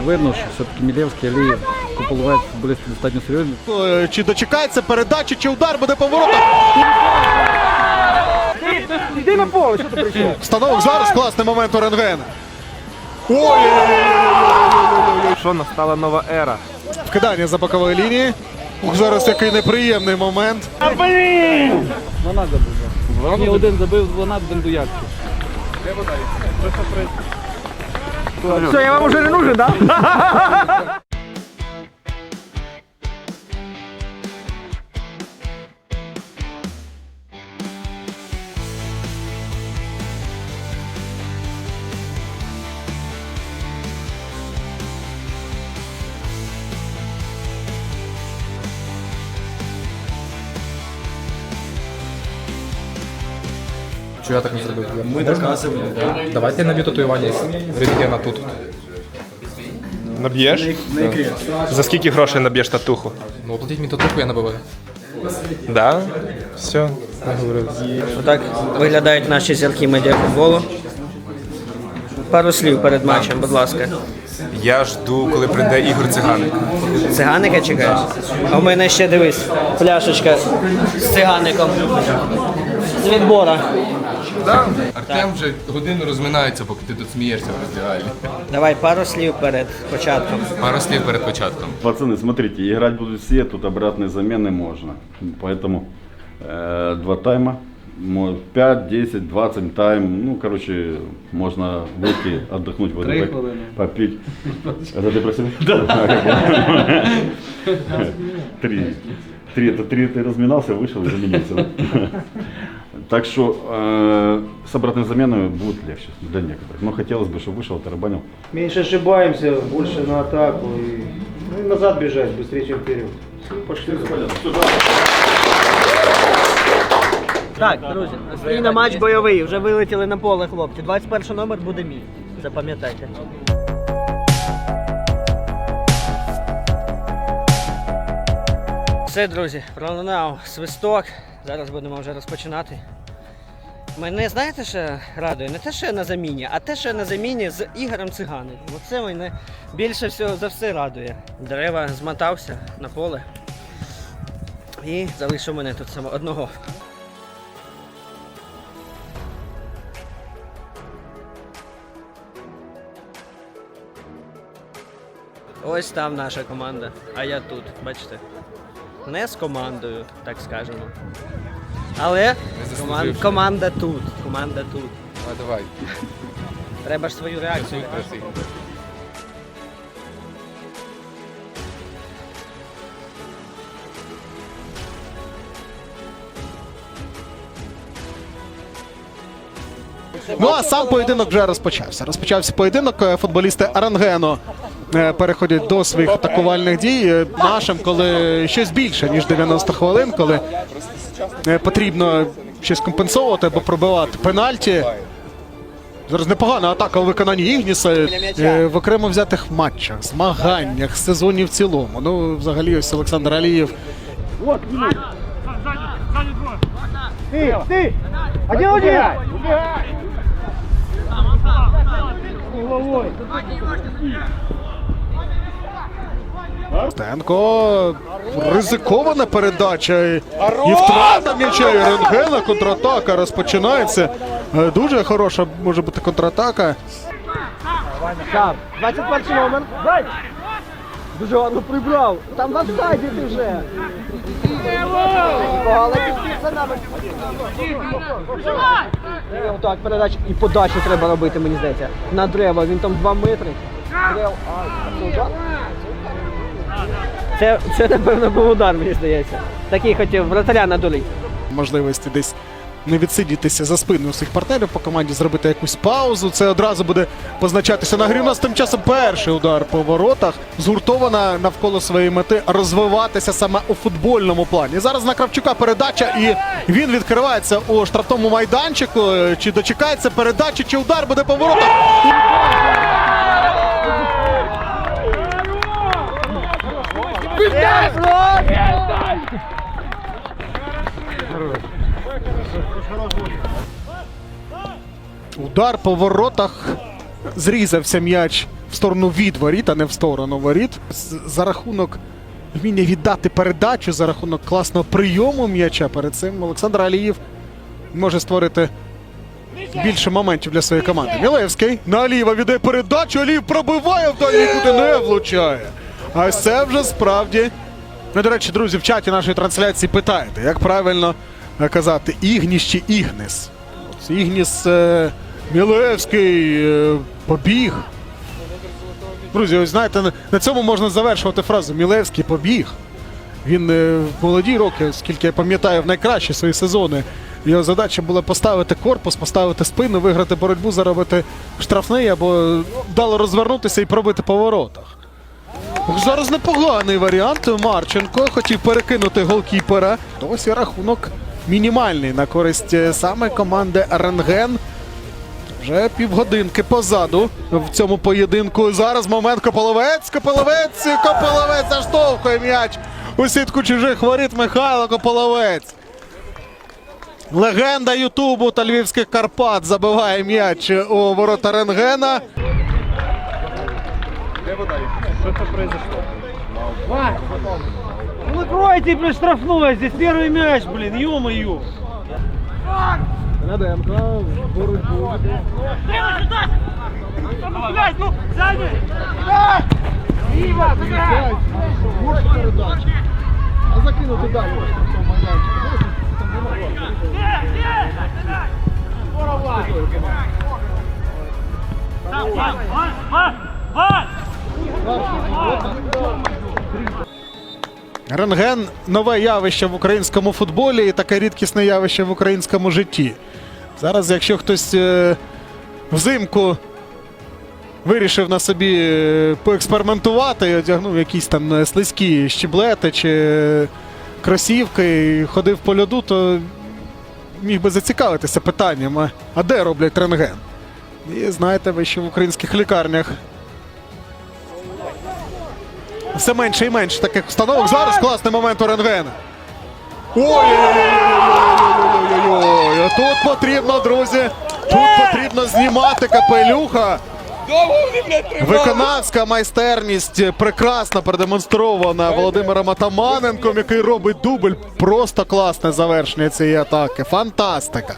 видно, що все-таки Мілєвський Алієв куполувають футболісти достатньо серйозні. Е, Чи дочекається передачі, чи удар буде поворотом. Іди на поле, що ти прийшов? Становок зараз класний момент у рентгена. Ой! Що настала нова ера? Вкидання за бокової лінії. Ух, зараз який неприємний момент. Вона забив. Ні, один забив, вона один до Ярки. Все, я вам уже не нужен, да? Чого я так не зробив? Ми доказуємо. Давайте я наб'ю татуювання рентгена тут. Наб'єш? За скільки грошей наб'єш татуху? Ну, оплатіть мені татуху, я набиваю. Да? Все, договорились. Отак виглядають наші зірки медіафутболу. Пару слів перед матчем, будь ласка. Я жду, коли прийде Ігор Циганик. Циганика чекаєш? А в мене ще дивись, пляшечка з цигаником. З відбора. Артем вже годину розминається, поки ти тут смієшся в роздягальні. Давай пару слів перед початком. Пару слів перед початком. Пацаны, смотрите, играть будут все, тут обратной замены можно. Поэтому э, два тайма, мо- 5, 10, 20 тайм. Ну, короче, можно выйти, отдохнуть, воду Три поп- хвилини. попить. Это ты про себя? Да. Три. Три, это три ты разминался, вышел и заменился. да? Так что э, с обратной заменой будет легче для некоторых. Но хотелось бы, чтобы вышел, тарабанил. Меньше ошибаемся, больше на атаку и, ну, и назад бежать быстрее, чем вперед. Все, пошли. Так, друзі, настій на матч бойовий. Вже вилетіли на поле хлопці. 21 номер буде мій. Запам'ятайте. Все, друзі, пролунав свисток. Зараз будемо вже розпочинати. Мене знаєте, що радує? Не те, що я на заміні, а те, що я на заміні з Ігорем Цигаником. Оце мене більше всього за все радує. Дерева змотався на поле. І залишив мене тут само одного. Ось там наша команда, а я тут, бачите. Не з командою, так скажемо. Але коман- команда тут. Команда тут. А давай. Треба ж свою реакцію. Ну а сам поєдинок вже розпочався. Розпочався поєдинок. Е, Футболісти Арангено переходять до своїх атакувальних дій. Е, Нашим, коли щось більше, ніж 90 хвилин, коли е, потрібно щось компенсовувати або пробивати пенальті. Зараз непогана атака у виконанні Ігніса Е, в окремо взятих матчах, змаганнях, сезоні в цілому. Ну, взагалі, ось Олександр Алієв один! Стенко ризикована передача і, і втрата м'яча і рентгена. Контратака розпочинається. Е, Дуже хороша може бути контратака. Там, 21 номер. Дай! Дуже гарно прибрав. Там на сайді ти вже. Але за нами. Отак, передача. І подачу треба робити, мені здається. На дерева, він там 2 метри. Дерев, а, це? Це, напевно був удар, мені здається. Такий хотів вратаря надурити. Можливості десь не відсидітися за спиною своїх партнерів по команді, зробити якусь паузу. Це одразу буде позначатися на грі. У нас тим часом перший удар по воротах. Згуртована навколо своєї мети розвиватися саме у футбольному плані. Зараз на Кравчука передача, і він відкривається у штрафному майданчику. Чи дочекається передачі, чи удар буде по воротах. Удар по воротах. Зрізався м'яч в сторону від воріт, а не в сторону воріт. За рахунок вміння віддати передачу, за рахунок класного прийому м'яча перед цим Олександр Алієв може створити більше моментів для своєї команди. Мілевський на Алієва віддає передачу, Алієв пробиває вдалі, нікуди не влучає. А ось це вже справді. Ну, до речі, друзі, в чаті нашої трансляції питаєте, як правильно е, казати Ігніс чи Ігнес. Ігніс е, Мілевський е, побіг. Друзі, ось знаєте, на- цьому можна завершувати фразу Мілевський побіг. Він е, в молоді роки, скільки я пам'ятаю, в найкращі свої сезони. Його задача була поставити корпус, поставити спину, виграти боротьбу, заробити штрафний або вдало розвернутися і пробити по воротах. Зараз непоганий варіант. Марченко хотів перекинути голкіпера. Ось і рахунок мінімальний на користь е, саме команди Рентген. Вже півгодинки позаду в цьому поєдинку. Зараз момент Кополовець. Кополовець. Кополовець заштовхує м'яч у сітку чужих воріт Михайло Кополовець. Легенда Ютубу та Львівських Карпат забиває м'яч у ворота Что-то произошло. Вань, ну кройте, блин, штрафной, здесь первый мяч, блин, ё-моё. Радемка, боротьбу. Треба сюда! Там, ну, сзади! Блядь! Ива, блядь! Можешь передачу? А закину далі, в цьому. Рентген нове явище в українському футболі і таке рідкісне явище в українському житті. Зараз, якщо хтось е, взимку вирішив на собі е, поекспериментувати і одягнув якісь там е, слизькі щіблети чи кросівки і ходив по льоду, то міг би зацікавитися питанням, а де роблять рентген? І знаєте ви, що в українських лікарнях все менше і менше таких установок. Зараз класний момент у рентгена. Ой-ой-ой! Тут потрібно, друзі. Тут потрібно знімати капелюха. Виконавська майстерність прекрасно продемонстрована Володимиром Атаманенком, який робить дубль. Просто класне завершення цієї атаки. Фантастика.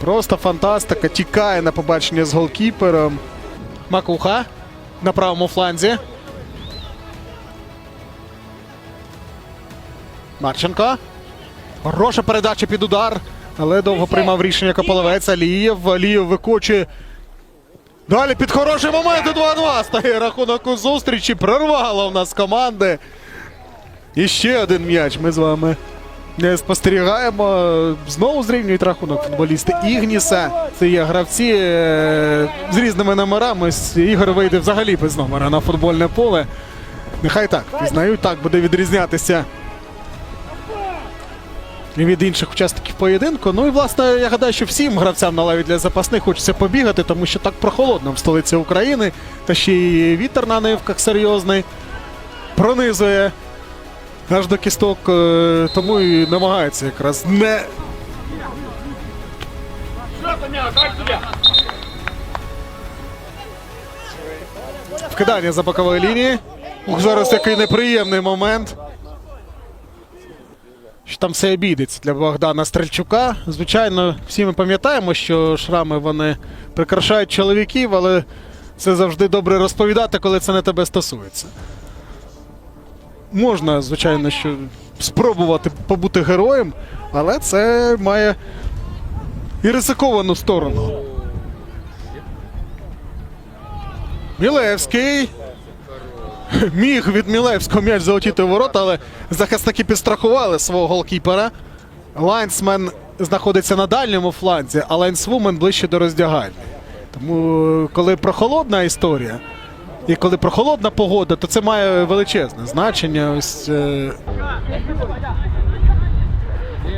Просто фантастика. Тікає на побачення з голкіпером. Макуха на правому фланзі. Марченко. Хороша передача під удар. Але довго приймав рішення Кополовець. Алієв. Алієв викочує. Далі під хороший момент 2-2 стає рахунок у зустрічі. Прорвало в нас команди. І ще один м'яч. Ми з вами спостерігаємо. Знову зрівнюють рахунок футболісти Ігніса. Це є гравці е, з різними номерами. Ігор вийде взагалі без номера на футбольне поле. Нехай так, пізнають, так буде відрізнятися від інших учасників поєдинку. Ну і власне я гадаю, що всім гравцям на лаві для запасних хочеться побігати, тому що так прохолодно в столиці України. Та ще й вітер на нивках серйозний. Пронизує аж до кісток, е, тому і намагається якраз не. Вкидання за бокової лінії. Ух, зараз який неприємний момент. Що там все обійдеться для Богдана Стрельчука. Звичайно, всі ми пам'ятаємо, що шрами вони прикрашають чоловіків, але це завжди добре розповідати, коли це не тебе стосується. Можна, звичайно, що спробувати побути героєм, але це має і ризиковану сторону. Мілевський. Міг від Мілевського м'яч залетіти в ворота, але захисники підстрахували свого голкіпера. Лайнсмен знаходиться на дальньому фланзі, а лайнсвумен ближче до роздягальні. Тому, коли прохолодна історія, і коли прохолодна погода, то це має величезне значення. Ось е,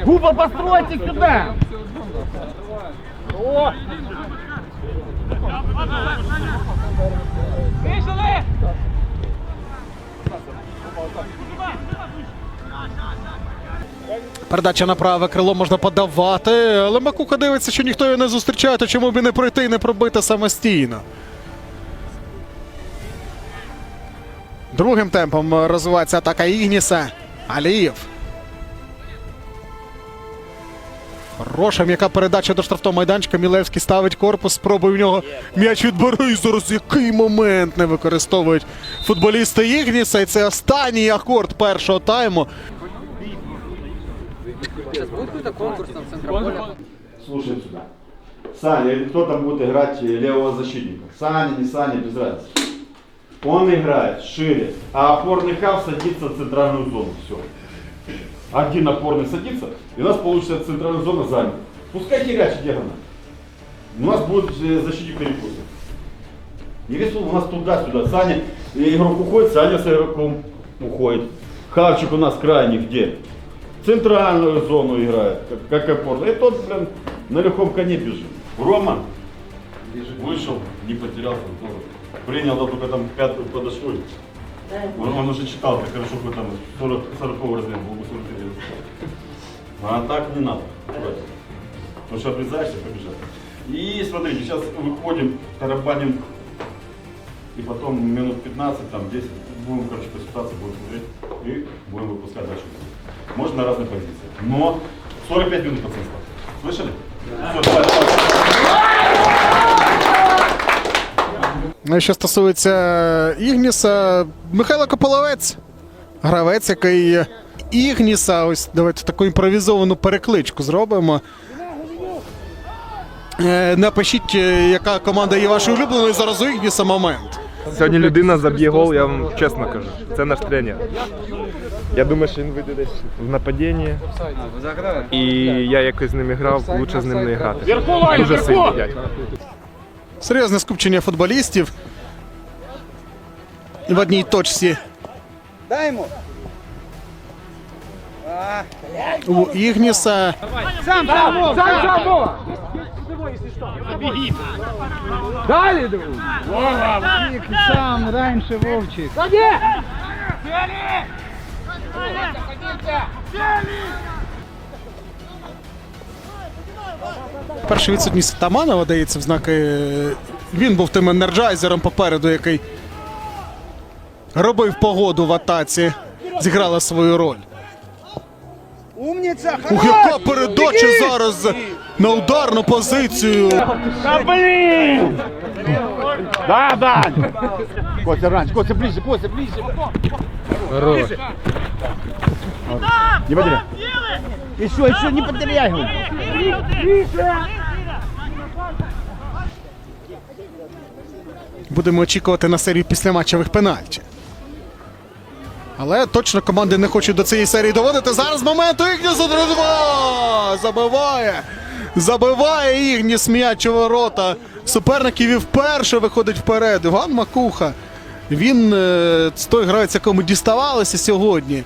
Губа, постройте сюда! Передача на праве крило можна подавати, але Макуха дивиться, що ніхто його не зустрічає, то чому б і не пройти і не пробити самостійно. Другим темпом розвивається атака Ігніса. Алієв. Хороша м'яка передача до штрафного майданчика. Мілевський ставить корпус, спробує в нього м'яч відбери. Зараз який момент не використовують футболісти Ігніса. І це останній акорд першого тайму. Слушай сюда. Саня, кто там будет играть левого защитника? Саня, не Саня, без разницы. Он играет шире, а опорный хав садится в центральную зону. Все. Один опорный садится, и у нас получится центральная зона занята. Пускай херячит Дегана. У нас будет э, защитник перекуса. И весь у нас туда-сюда. Саня, игрок уходит, Саня с игроком уходит. Хавчик у нас крайний где? центральную зону играет, как, как опорный. И тот, блин, на легком коне бежит. Рома вышел, не потерялся, тоже. Принял, да только там пятую подошел. Он, он уже читал, как хорошо какой там 40, 40 размер, был бы 41. А так не надо. Потому что обрезаешься, побежать. И смотрите, сейчас выходим, тарабаним, и потом минут 15, там 10, будем, короче, по ситуации будем смотреть и будем выпускать дальше. Можно на разные позиции. Но 45 минут пацаны Слышали? Всё, давай, давай. І Що стосується Ігніса, Михайло Кополовець, гравець, який Ігніса, ось давайте таку імпровізовану перекличку зробимо. Е, Напишіть, е, яка команда є вашою улюбленою зараз у Ігніса момент. Сьогодні людина заб'є гол, я вам чесно кажу. Це наш тренер. Я думаю, що він вийде десь в нападінні. І я якось з ним грав, лучше з ним не грати. Дуже сильний дядько. Серйозне скупчення футболістів. В одній точці. Даймо. У Ігніса. Сам, сам, сам, сам, Вова. Далі, друг. Сам раніше Вовчик. Перша відсутність Таманова дається в знаки. Він був тим енерджайзером попереду, який робив погоду в атаці. Зіграла свою роль. Умниця, Ух, яка передача зараз на ударну позицію. Да, да. Костя, раньше, Костя, ближе, Костя, ближе. Хорош. Не потеряй. Еще, еще, не потеряй его. Будемо очікувати на серію післяматчевих пенальті. Але точно команди не хочуть до цієї серії доводити. Зараз момент у Ігніс 3-2! Забиває! Забиває Ігніс м'яч у ворота суперників і вперше виходить вперед. Іван Макуха. Він е, з той гравець, якому діставалося сьогодні.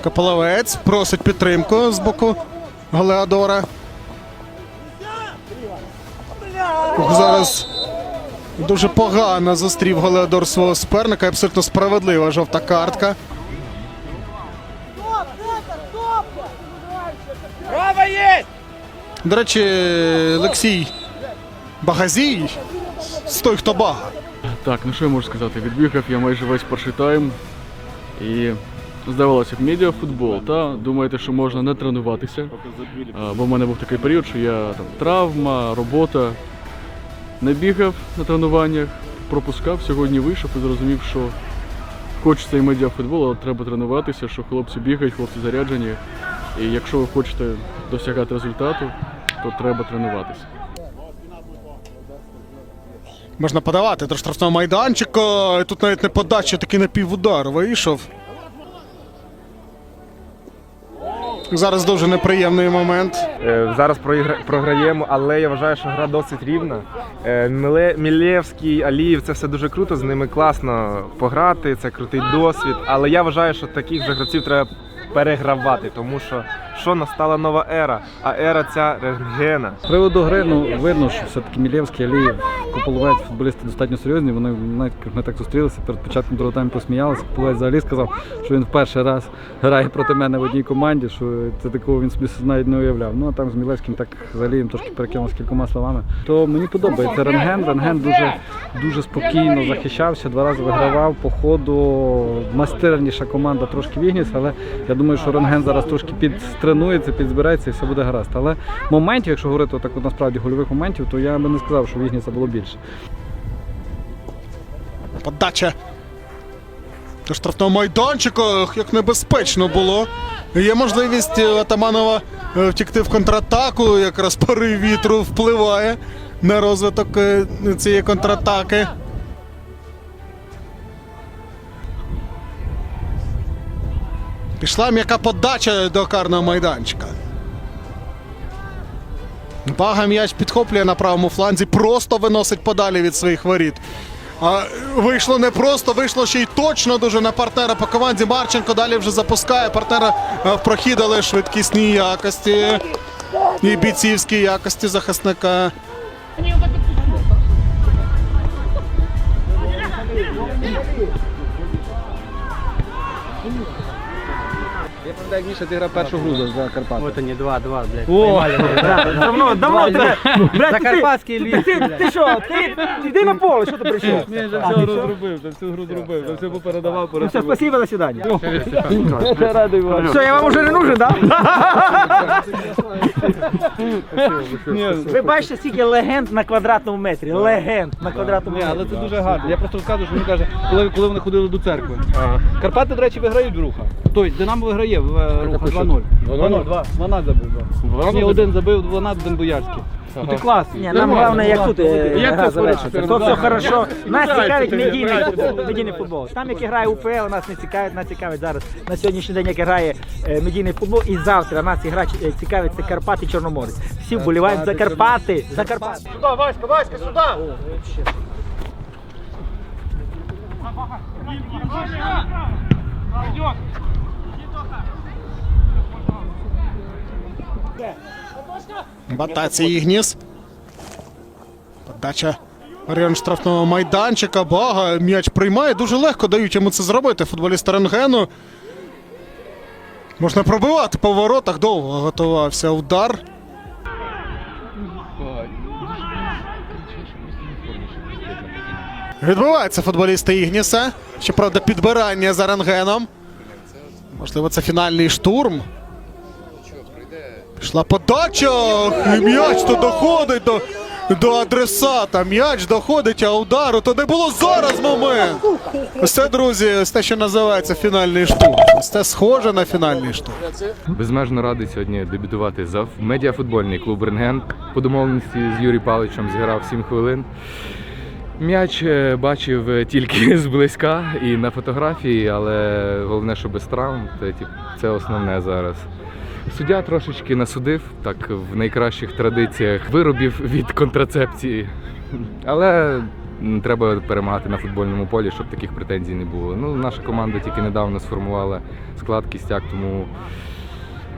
Капалавець просить підтримку з боку Галеадора. Зараз дуже погано зустрів Галеодор свого суперника. Абсолютно справедлива жовта картка. До речі, Олексій Багазій з той, хто бага. Так, ну що я можу сказати? Відбігав я майже весь перший тайм. І здавалося б, медіафутбол, та думаєте, що можна не тренуватися. Бо в мене був такий період, що я там травма, робота. Не бігав на тренуваннях, пропускав, сьогодні вийшов і зрозумів, що хочеться і медіафутбол, але треба тренуватися, що хлопці бігають, хлопці заряджені. І якщо ви хочете досягати результату, то треба тренуватися. Можна подавати до штрафного майданчика. І Тут навіть не подача, такий напівудар вийшов. Зараз дуже неприємний момент. Е, Зараз програємо, але я вважаю, що гра досить рівна. Е, Мілєвський, Аліїв, це все дуже круто, з ними класно пограти, це крутий досвід. Але я вважаю, що таких же гравців треба перегравати, тому що що настала нова ера, а ера ця рентгена. З приводу гри, ну видно, що все-таки Мілєвський, Алієв, Кополовець, футболісти достатньо серйозні. Вони навіть ми так зустрілися перед початком другого тайму посміялися. Кополовець взагалі сказав, що він в перший раз грає проти мене в одній команді, що це такого він собі навіть не уявляв. Ну а там з Мілєвським так з Алієм трошки перекинулися кількома словами. То мені подобається Рентген. Рентген дуже, дуже спокійно захищався, два рази вигравав. По ходу майстерніша команда трошки Вігніс, але я думаю, що Рентген зараз трошки підстренується, підзбирається і все буде гаразд. Але моментів, якщо говорити так насправді гольових моментів, то я би не сказав, що Вігніса було більше. Подача до штрафного майданчика, як небезпечно було. Є можливість е, Атаманова е, втікти в контратаку, якраз порив вітру впливає на розвиток е, цієї контратаки. Пішла м'яка подача до карного майданчика. Бага м'яч підхоплює на правому фланзі, просто виносить подалі від своїх воріт. А вийшло не просто, вийшло ще й точно дуже на партнера по команді. Марченко далі вже запускає партнера е, в прохід, але швидкісні якості і бійцівські якості захисника. Як Міша ти грав першу гру за Карпати. Вот они, два, два, блядь. О! Давно, давно, блядь. Закарпатський ліс. Ти, ти що, ти, іди на поле, що ти прийшов? Ні, вже всю гру зробив, вже всю гру зробив, вже все попередавав, Ну все, спасибо, до свидания. Я радий вам. Все, я вам уже не нужен, да? Ви бачите, скільки легенд на квадратному метрі. Легенд на квадратному Ні, метрі. але це дуже гарно. Я просто розказую, що він каже, коли, коли вони ходили до церкви. Карпати, до речі, виграють в руха. Тобто Динамо виграє руха 2-0. 2-0, 2. 12 забив. два. Ні, один забив, 12, один Боярський. Ну ти класний. Ні, нам головне, як тут е, Як гра це завершиться. скоро? То все хорошо. Нас цікавить медійний футбол. Медійний футбол. Там, як грає УПЛ, нас не цікавить, нас цікавить зараз. На сьогоднішній день, як грає е, медійний футбол, і завтра нас ігра е, цікавить це Карпати Чорноморець. Всі вболівають за Карпати. За Карпати. Сюди, Васька, Васька, сюди! В атаці Ігніс. Подача район штрафного майданчика. Бага м'яч приймає. Дуже легко дають йому це зробити. Футболісти Ренгену. Можна пробивати по воротах. Довго готувався удар. Відбуваються футболісти Ігніса. Щоправда, підбирання за рентгеном. Можливо, це фінальний штурм. Пішла подача. М'яч то доходить до, до адресата. М'яч доходить, а удару то не було зараз момент. Ось це, друзі, ось те, що називається фінальний штурм. Ось це схоже на фінальний штурм. Безмежно радий сьогодні дебютувати за медіафутбольний клуб Рентген. По домовленості з Юрієм Павловичем зіграв 7 хвилин. М'яч е, бачив е, тільки зблизька і на фотографії, але головне, що без травм. Це, це основне зараз. Суддя трошечки насудив, так в найкращих традиціях виробів від контрацепції. Але треба перемагати на футбольному полі, щоб таких претензій не було. Ну, наша команда тільки недавно сформувала склад кістяк, тому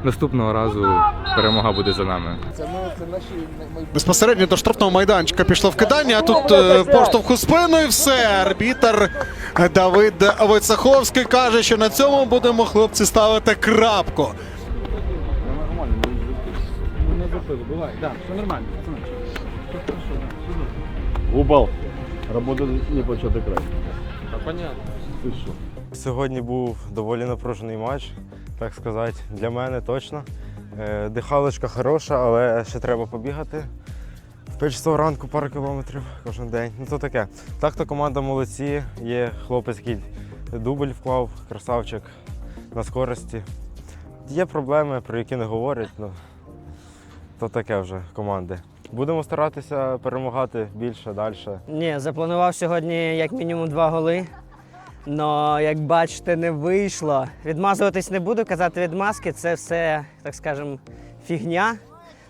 наступного разу перемога буде за нами. Безпосередньо до штрафного майданчика пішло вкидання, а тут е, поштовх у спину все. Арбітер Давид Войцеховський каже, що на цьому будемо хлопці ставити крапку. Забили, буває. Так, все нормально. Губал. Робота не почати край. Сьогодні був доволі напружений матч, так сказати, для мене точно. Е, Дихалочка хороша, але ще треба побігати. В 5 часов ранку пару кілометрів кожен день. Ну то таке. Так то команда молодці. Є хлопець, який дубль вклав, красавчик на скорості. Є проблеми, про які не говорять, ну то таке вже команди. Будемо старатися перемагати більше, далі. Ні, запланував сьогодні як мінімум два голи. Но як бачите, не вийшло. Відмазуватись не буду, казати відмазки це все, так скажем, фігня.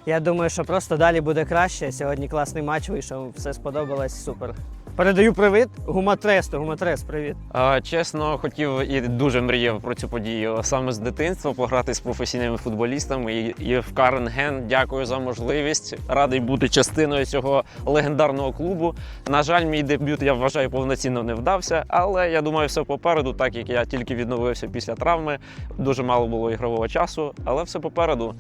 Я думаю, що просто далі буде краще. Сьогодні класний матч вийшов, все сподобалось, супер. Передаю привіт. Гуматресту, Гуматрес, привіт. А, Чесно, хотів і дуже мріяв про цю подію саме з дитинства пограти з професійними футболістами. І, і в Каренген дякую за можливість. Радий бути частиною цього легендарного клубу. На жаль, мій дебют я вважаю повноцінно не вдався, але я думаю, все попереду, так як я тільки відновився після травми. Дуже мало було ігрового часу, але все попереду.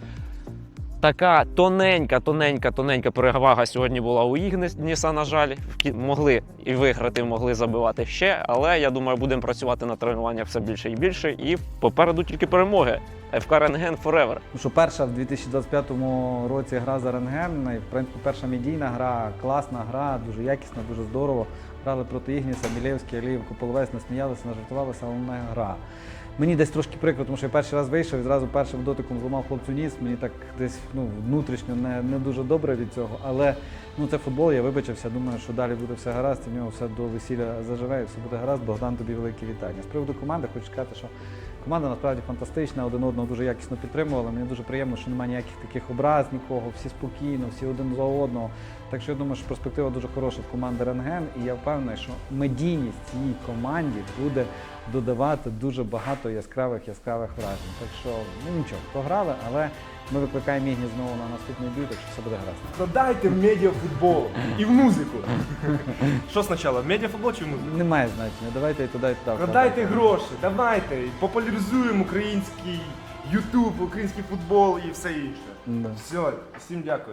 Така тоненька, тоненька, тоненька перевага сьогодні була у Ігніса, на жаль. Могли і виграти, могли забивати ще, але я думаю, будемо працювати на тренуваннях все більше і більше. І попереду тільки перемоги. ФК Forever. Ну, що перша в 2025 році гра за Рентген, в принципі, перша медійна гра, класна гра, дуже якісна, дуже здорово. Грали проти Ігніса, Мілєвський, Аліїв, Кополовець, насміялися, нажартувалися, але не гра. Мені десь трошки прикро, тому що я перший раз вийшов і зразу першим дотиком зламав хлопцю ніс. Мені так десь ну, внутрішньо не, не дуже добре від цього. Але ну, це футбол, я вибачився. Думаю, що далі буде все гаразд, і в нього все до весілля заживе, і все буде гаразд. Богдан, тобі велике вітання. З приводу команди хочу сказати, що команда насправді фантастична, один одного дуже якісно підтримувала. Мені дуже приємно, що немає ніяких таких образ нікого, всі спокійно, всі один за одного. Так що я думаю, що перспектива дуже хороша в команди Рентген, і я впевнений, що медійність цій команді буде додавати дуже багато яскравих яскравих вражень. Так що ну нічого, програли, але ми викликаємо Ігні знову на наступний бій, так що все буде гаразд. Продайте в медіафутбол і в музику. Що спочатку, в медіафутбол чи в музику? Немає значення, давайте і туди, і туди. Продайте гроші, давайте, популяризуємо український Ютуб, український футбол і все інше. Да. Все, всім дякую.